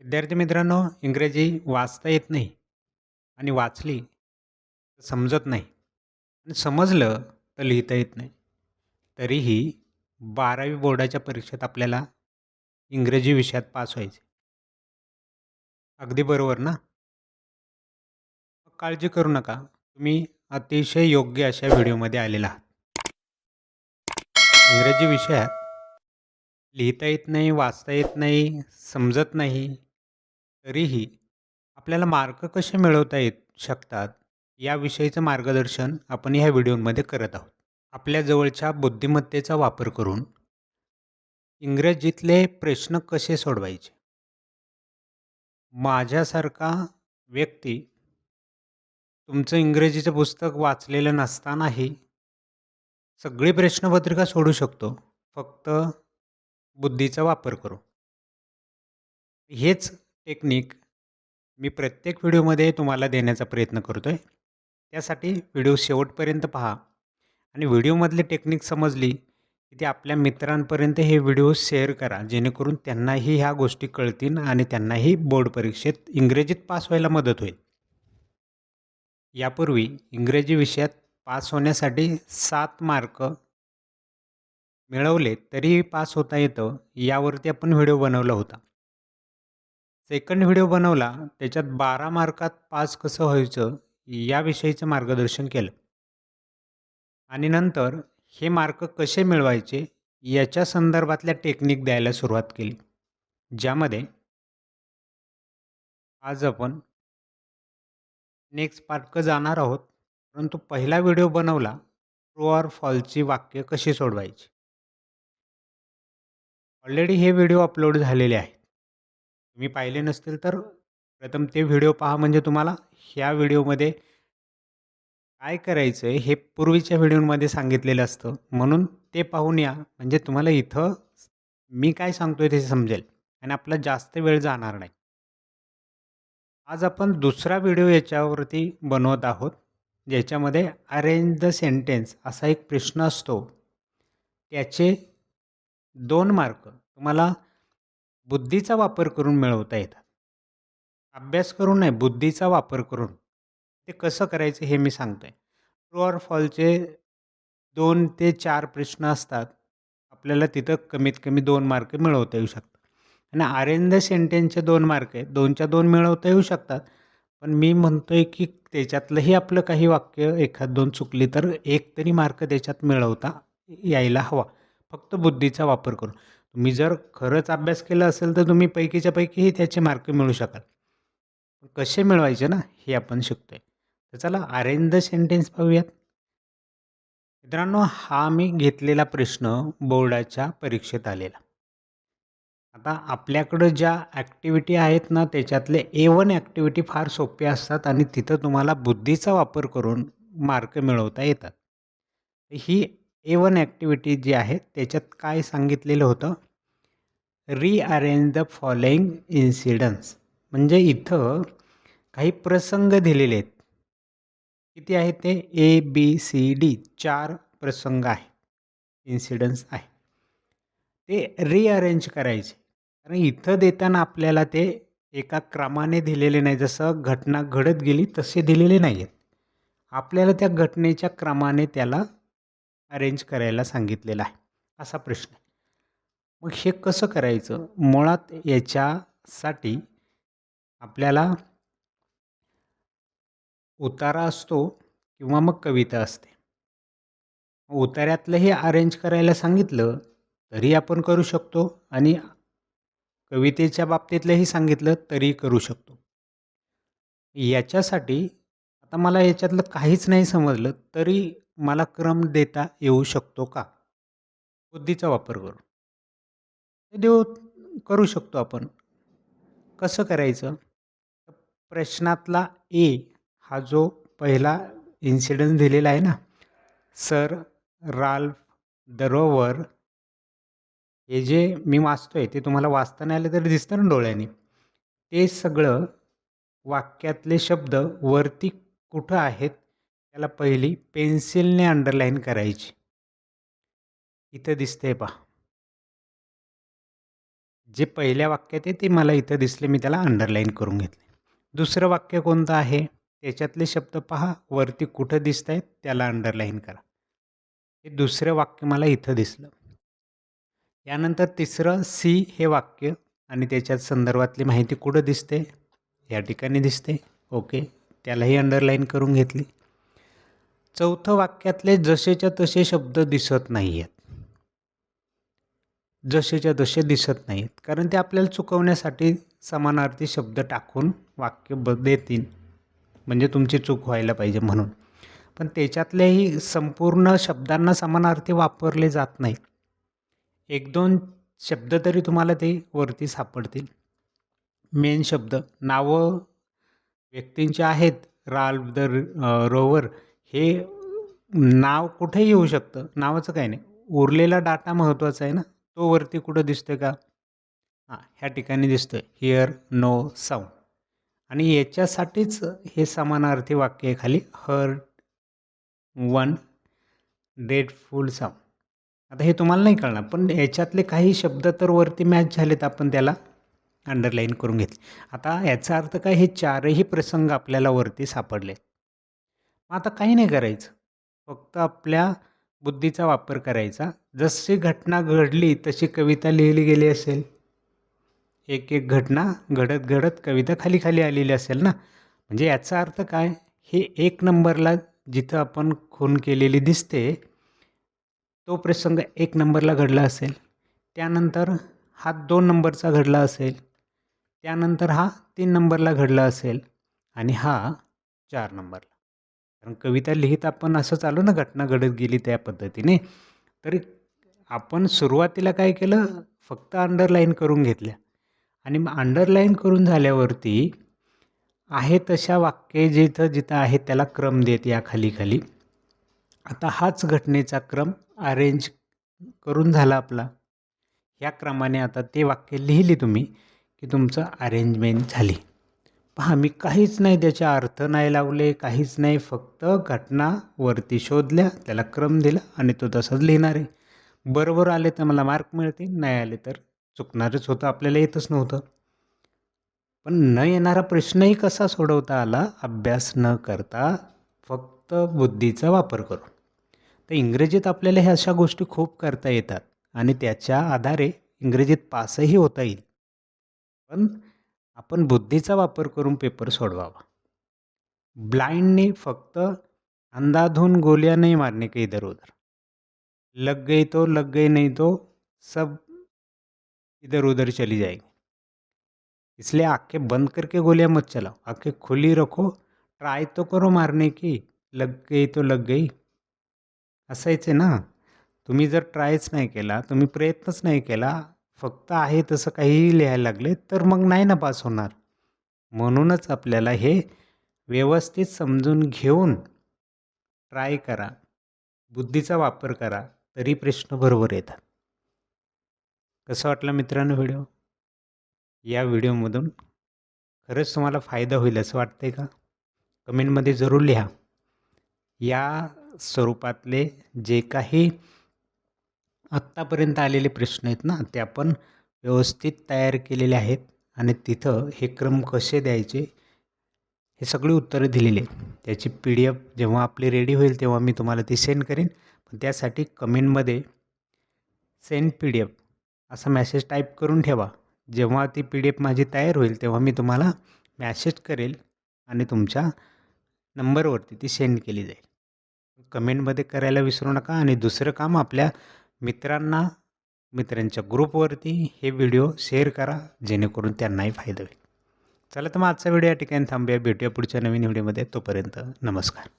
विद्यार्थी मित्रांनो इंग्रजी वाचता येत नाही आणि वाचली तर समजत नाही. आणि समजलं तर लिहिता येत नाही. तरीही बारावी बोर्डाच्या परीक्षेत आपल्याला इंग्रजी विषयात पास व्हायचे. अगदी बरोबर ना? काळजी करू नका. तुम्ही अतिशय योग्य अशा व्हिडिओमध्ये आलेला आहात. इंग्रजी विषयात लिहिता येत नाही वाचता येत नाही समजत नाही. तरीही आपल्याला मार्क कसे मिळवता येत शकतात याविषयीचं मार्गदर्शन आपण ह्या व्हिडिओमध्ये करत आहोत. आपल्या जवळच्या बुद्धिमत्तेचा वापर करून इंग्रजीतले प्रश्न कसे सोडवायचे? माझ्यासारखा व्यक्ती तुमचं इंग्रजीचं पुस्तक वाचलेलं नसतानाही सगळी प्रश्नपत्रिका सोडू शकतो फक्त बुद्धीचा वापर करू. हेच टेक्निक मी प्रत्येक व्हिडिओमध्ये तुम्हाला देण्याचा प्रयत्न करतो आहे त्यासाठी व्हिडिओ शेवटपर्यंत पहा. आणि व्हिडिओमधली टेक्निक समजली की ती आपल्या मित्रांपर्यंत हे व्हिडिओ शेअर करा जेणेकरून त्यांनाही ह्या गोष्टी कळतील आणि त्यांनाही बोर्ड परीक्षेत इंग्रजीत पास व्हायला मदत होईल. यापूर्वी इंग्रजी विषयात पास होण्यासाठी सात मार्क मिळवले तरीही पास होता येतं यावरती आपण व्हिडिओ बनवला होता. सेकंड व्हिडिओ बनवला त्याच्यात बारा मार्कात पास कसं व्हायचं याविषयीचं मार्गदर्शन केलं. आणि नंतर हे मार्क कसे मिळवायचे याच्या संदर्भातल्या टेक्निक द्यायला सुरुवात केली ज्यामध्ये आज आपण नेक्स्ट पार्ट जाणार आहोत परंतु पहिला व्हिडिओ बनवला ट्रू ऑर फॉलची वाक्य कशी सोडवायची. ऑलरेडी हे व्हिडिओ अपलोड झालेले आहेत. तुम्ही पाहिले नसतील तर प्रथम ते व्हिडिओ पहा म्हणजे तुम्हाला ह्या व्हिडिओमध्ये काय करायचं आहे हे पूर्वीच्या व्हिडिओमध्ये सांगितलेलं असतं. म्हणून ते पाहून या. म्हणजे तुम्हाला इथं मी काय सांगतो आहे ते समजेल. आणि आपला जास्त वेळ जाणार नाही. आज आपण दुसरा व्हिडिओ याच्यावरती बनवत आहोत. ज्याच्यामध्ये अरेंज द सेंटेन्स असा एक प्रश्न असतो. त्याचे दोन मार्क. तुम्हाला बुद्धीचा वापर करून मिळवता येतात. अभ्यास करून नाही बुद्धीचा वापर करून. ते कसं करायचं हे मी सांगतो आहे ट्रू ऑर फॉलचे दोन ते चार प्रश्न असतात. आपल्याला तिथं कमीत कमी दोन मार्क मिळवता येऊ शकतात. आणि आरेंज द सेंटेन्सचे दोन मार्क आहेत. दोनच्या दोन मिळवता येऊ शकतात. पण मी म्हणतो आहे की त्याच्यातलंही आपलं काही वाक्य एखाद दोन चुकली तर एक तरी मार्क त्याच्यात मिळवता यायला हवा. फक्त बुद्धीचा वापर करून. तुम्ही जर खरंच अभ्यास केला असेल तर तुम्ही पैकीच्या पैकीही त्याचे मार्क मिळू शकाल. कसे मिळवायचे ना हे आपण शिकतो आहे तर चला अरेंज द सेंटेन्स पाहूयात. मित्रांनो हा मी घेतलेला प्रश्न बोर्डाच्या परीक्षेत आलेला. आता आपल्याकडं ज्या ॲक्टिव्हिटी आहेत ना त्याच्यातले ए वन ॲक्टिव्हिटी फार सोप्या असतात आणि तिथं तुम्हाला बुद्धीचा वापर करून मार्क मिळवता येतात. ही ए वन ॲक्टिव्हिटीज जी आहेत त्याच्यात काय सांगितलेलं होतं? रिअरेंज द फॉलोइंग इन्सिडन्स म्हणजे इथं काही प्रसंग दिलेले आहेत. किती आहेत ते? ए बी सी डी चार प्रसंग आहे. इन्सिडन्स आहे. ते रिअरेंज करायचे. कारण इथं देताना आपल्याला ते एका क्रमाने दिलेले नाही. जसं घटना घडत गेली तसे दिलेले नाही आहेत आपल्याला त्या घटनेच्या क्रमाने त्याला अरेंज करायला सांगितलेला आहे. असा प्रश्न आहे. मग हे कसं करायचं? मुळात याच्यासाठी आपल्याला उतारा असतो किंवा मग कविता असते. उतार्यातलंही अरेंज करायला सांगितलं तरी आपण करू शकतो आणि कवितेच्या बाबतीतलंही सांगितलं तरी करू शकतो. याच्यासाठी आता मला याच्यातलं काहीच नाही समजलं तरी मला क्रम देता येऊ शकतो का? बुद्धीचा वापर करून. देऊ करू शकतो आपण. कसं करायचं? प्रश्नातला ए हा जो पहिला इन्सिडन्स दिलेला आहे ना सर राल्फ दरोवर हे जे मी वाचतो आहे ते तुम्हाला वाचता नाही आलं तरी दिसतं ना डोळ्याने. ते सगळं वाक्यातले शब्द वरती कुठं आहेत? त्याला पहिली पेन्सिलने अंडरलाईन करायची. इथं दिसते पहा. जे पहिल्या वाक्यात आहे ते मला इथं दिसले मी त्याला अंडरलाईन करून घेतले. दुसरं वाक्य कोणतं आहे? त्याच्यातले शब्द पहा वरती कुठं दिसत आहेत त्याला अंडरलाईन करा. हे दुसरं वाक्य मला इथं दिसलं. यानंतर तिसरं सी हे वाक्य आणि त्याच्यात संदर्भातली माहिती कुठं दिसते? या ठिकाणी दिसते. ओके. त्यालाही अंडरलाईन करून घेतली. चौथं वाक्यातले जसेच्या तसे शब्द दिसत नाही आहेत जसेच्या तसे दिसत नाहीत कारण ते आपल्याला चुकवण्यासाठी समानार्थी शब्द टाकून वाक्य ब देतील. म्हणजे तुमची चूक व्हायला पाहिजे म्हणून. पण त्याच्यातलेही संपूर्ण शब्दांना समानार्थी वापरले जात नाहीत. एक दोन शब्द तरी तुम्हाला ते वरती सापडतील. मेन शब्द नावं व्यक्तींचे आहेत राल द रोवर हे नाव कुठेही येऊ शकतं. नावाचं काही नाही. उरलेला डाटा महत्त्वाचा आहे ना. तो वरती कुठं दिसतोय का? हां ह्या ठिकाणी दिसतोय. हिअर नो साऊंड आणि याच्यासाठीच हे समानार्थी वाक्य आहे खाली. हर वन डेटफुल साऊंड आता हे तुम्हाला नाही कळणार पण याच्यातले काही शब्द तर वरती मॅच झालेत आपण त्याला अंडरलाईन करून घेतले. आता याचा अर्थ काय? हे चारही प्रसंग आपल्याला वरती सापडले मग आता काही नाही करायचं. फक्त आपल्या बुद्धीचा वापर करायचा. जशी घटना घडली तशी कविता लिहिली गेली असेल. एक एक घटना घडत घडत कविता खाली खाली आलेली असेल ना? म्हणजे याचा अर्थ काय? हे एक नंबरला जिथं आपण खून केलेली दिसते तो प्रसंग एक नंबरला घडला असेल. त्यानंतर हा दोन नंबरचा घडला असेल. त्यानंतर हा तीन नंबरला घडला असेल. आणि हा चार नंबरला. कारण कविता लिहित आपण असं चालू ना घटना घडत गेली त्या पद्धतीने. तरी आपण सुरुवातीला काय केलं? फक्त अंडरलाईन करून घेतल्या. आणि मग अंडरलाईन करून झाल्यावरती आहे तशा वाक्य जिथं जिथं आहे त्याला क्रम देत या खाली खाली आता हाच घटनेचा क्रम अरेंज करून झाला आपला. ह्या क्रमाने आता ते वाक्य लिहिली तुम्ही की तुमचं अरेंजमेंट झाली. पहा मी काहीच नाही त्याचे अर्थ नाही लावले काहीच नाही फक्त घटना वरती शोधल्या त्याला क्रम दिला आणि तो तसंच लिहिणार आहे. बरोबर आले तर मला मार्क मिळतील नाही आले तर चुकणारच होतं आपल्याला येतच नव्हतं. पण न येणारा प्रश्नही कसा सोडवता आला अभ्यास न करता फक्त बुद्धीचा वापर करून. तर इंग्रजीत आपल्याला ह्या अशा गोष्टी खूप करता येतात आणि त्याच्या आधारे इंग्रजीत पासही होता येईल. पण आपण बुद्धीचा वापर करून पेपर सोडवावा. ब्लाइंडने फक्त अंदाधून गोलियां नहीं मारने के इधर उधर लग गई तो लग गई नहीं तो सब इधर उधर चली जाएगी. इसलिए आंखें बंद करके गोलियां मत चलाओ. आंखें खुली रखो. ट्राई तो करो मारने की. लग गई तो लग गई असायचे ना? तुम्ही जर ट्रायच नाही केला तुम्ही प्रयत्नच नाही केला फक्त आहे तसं काहीही लिहायला लागले तर मग नाही ना पास होणार. म्हणूनच आपल्याला हे व्यवस्थित समजून घेऊन ट्राय करा. बुद्धीचा वापर करा तरी प्रश्न बरोबर येतात. कसं वाटलं मित्रांनो व्हिडिओ? या व्हिडिओमधून खरंच तुम्हाला फायदा होईल असं वाटतंय का? कमेंटमध्ये जरूर लिहा. या स्वरूपातले जे काही आत्तापर्यंत आलेले प्रश्न आहेत ना ते आपण व्यवस्थित तयार केलेले आहेत आणि तिथं हे क्रम कसे द्यायचे हे सगळी उत्तरं दिलेली आहेत. त्याची पी डी एफ जेव्हा आपली रेडी होईल तेव्हा मी तुम्हाला ती सेंड करेन. पण त्यासाठी कमेंटमध्ये सेंड पी डी एफ असा मॅसेज टाईप करून ठेवा. जेव्हा ती पी डी एफ माझी तयार होईल तेव्हा मी तुम्हाला मॅसेज करेल आणि तुमच्या नंबरवरती ती सेंड केली जाईल. कमेंटमध्ये करायला विसरू नका आणि दुसरं काम आपल्या मित्रांना मित्रांच्या ग्रुपवरती हे व्हिडिओ शेअर करा जेणेकरून त्यांनाही फायदा होईल. चला तर मग आजचा व्हिडिओ या ठिकाणी थांबूया. भेटूया पुढच्या नवीन व्हिडिओमध्ये. तोपर्यंत नमस्कार.